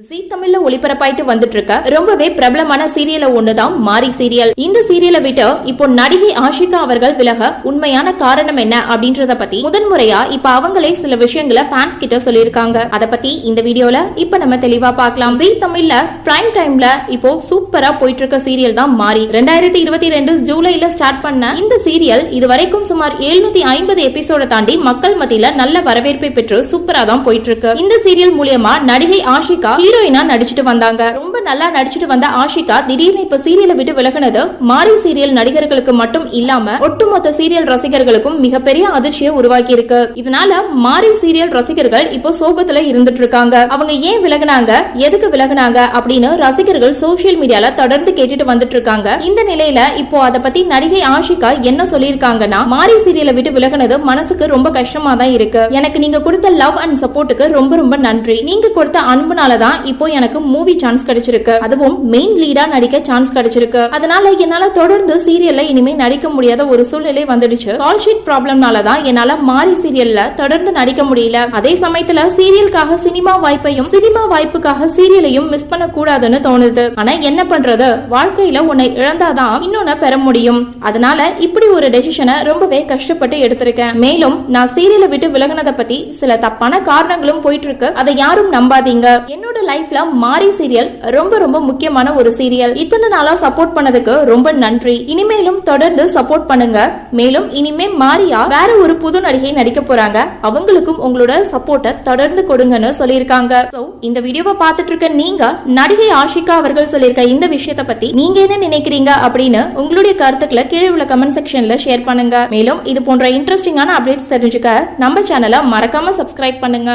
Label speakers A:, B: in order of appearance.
A: G தமிழ்ல ஒளிபரப்பாயிட்டு வந்துட்டு இருக்க ரொம்பவே பிரபலமான சீரியல ஒண்ணுதான் மாரி சீரியல். இந்த சீரியலை விட்டு இப்போ நடிகை ஆஷிகா அவர்கள் விலக உண்மையான காரணம் என்ன அப்படின்றத பத்தி முதன்முறையா இப்ப அவங்களே சில விஷயங்களை ஃபேன்ஸ் கிட்ட சொல்லியிருக்காங்க. அத பத்தி இந்த வீடியோல இப்ப நம்ம தெளிவா பார்க்கலாம். ஜி தமிழ்ல பிரைம் டைம்ல இப்போ சூப்பரா போயிட்டு இருக்க சீரியல் தான் மாரி. ரெண்டாயிரத்தி இருபத்தி ரெண்டு ஜூலைல ஸ்டார்ட் பண்ண இந்த சீரியல் இதுவரைக்கும் சுமார் எழுநூத்தி ஐம்பது எபிசோட தாண்டி மக்கள் மத்தியில நல்ல வரவேற்பை பெற்று சூப்பரா தான் போயிட்டு இருக்கு இந்த சீரியல் மூலியமா நடிகை ஆஷிகா ஹீரோயினா நடிச்சுட்டு வந்தாங்க. நல்லா நடிச்சிட்டு வந்த ஆஷிகா திடீர்னு இப்ப சீரியலை விட்டு விலகுனது மாரி சீரியல் நடிகர்களுக்கு மட்டும் இல்லாம ஒட்டுமொத்த சீரியல் ரசிகர்களுக்கும் மிகப்பெரிய அதிர்ச்சியை உருவாக்கி இருக்கு இதனால மாரி சீரியல் ரசிகர்கள் இப்போ சோகத்துல இருந்துட்டு இருக்காங்க அவங்க ஏன் விலகுனாங்க? எதுக்கு விலகுனாங்க? அப்படின்னு ரசிகர்கள் சோசியல் மீடியால தொடர்ந்து கேட்டுட்டு வந்துட்டு இருக்காங்க இந்த நிலையில இப்போ அத பத்தி நடிகை ஆஷிகா என்ன சொல்லியிருக்காங்கன்னா மாரி சீரியலை விட்டு விலகுனது மனசுக்கு ரொம்ப கஷ்டமா தான் இருக்கு. எனக்கு நீங்க கொடுத்த லவ் அண்ட் சப்போர்ட்டுக்கு ரொம்ப ரொம்ப நன்றி. நீங்க கொடுத்த அன்புனால தான் இப்போ எனக்கு மூவி சான்ஸ் கிடைச்சிருக்கு. அதுவும் மெயின் லீடா நடிக்க சான்ஸ் கிடைச்சிருக்கு. அதனால என்னால தொடர்ந்து சீரியல்ல இனிமே நடிக்க முடியாத ஒரு சூழ்நிலை வந்துடுச்சு. கால் ஷீட் ப்ராப்ளம்னால தான் என்னால மாறி சீரியல்ல தொடர்ந்து நடிக்க முடியல. அதே சமயத்துல சீரியலுக்காக சினிமா வாய்ப்பையும் சினிமா வாய்ப்புக்காக சீரியலையும் மிஸ் பண்ண கூடாதுன்னு தோணுது. ஆனா என்ன பண்றது? வாழ்க்கையில உன்னை இழந்தாதான் இன்னொன்னு பெற முடியும். அதனால இப்படி ஒரு டெசிஷனை ரொம்பவே கஷ்டப்பட்டு எடுத்திருக்கேன். மேலும் நான் சீரியலை விட்டு விலகினதை பத்தி சில தப்பான காரணங்களும் போயிட்டு இருக்கு. அதை யாரும் நம்பாதீங்க. என்னோட லைஃப்ல மாரி சீரியல் ரொம்ப ரொம்ப முக்கியமான ஒரு சீரியல் இத்தனை நாளா சப்போர்ட் பண்ணதுக்கு ரொம்ப நன்றி. இனிமேலும் தொடர்ந்து சப்போர்ட் பண்ணுங்க. மேலும் இனிமே மாரியா வேற ஒரு புது நடிகை நடிக்க போறாங்க. அவங்களுக்கும் உங்களோட சப்போர்ட்டை தொடர்ந்து கொடுங்கன்னு சொல்லியிருக்காங்க. சோ இந்த வீடியோவை பார்த்துட்டு இருக்க நீங்க நடிகை ஆஷிகா அவர்கள் சொல்லியிருக்க இந்த விஷயத்த பத்தி நீங்க என்ன நினைக்கிறீங்க அப்படின்னு உங்களுடைய கருத்துக்களை கீழே உள்ள கமெண்ட் செக்ஷன்ல ஷேர் பண்ணுங்க. மேலும் இது போன்ற இன்ட்ரெஸ்டிங்கான அப்டேட்ஸ் தெரிஞ்சுக்க நம்ம சேனலை மறக்காம சப்ஸ்கிரைப் பண்ணுங்க.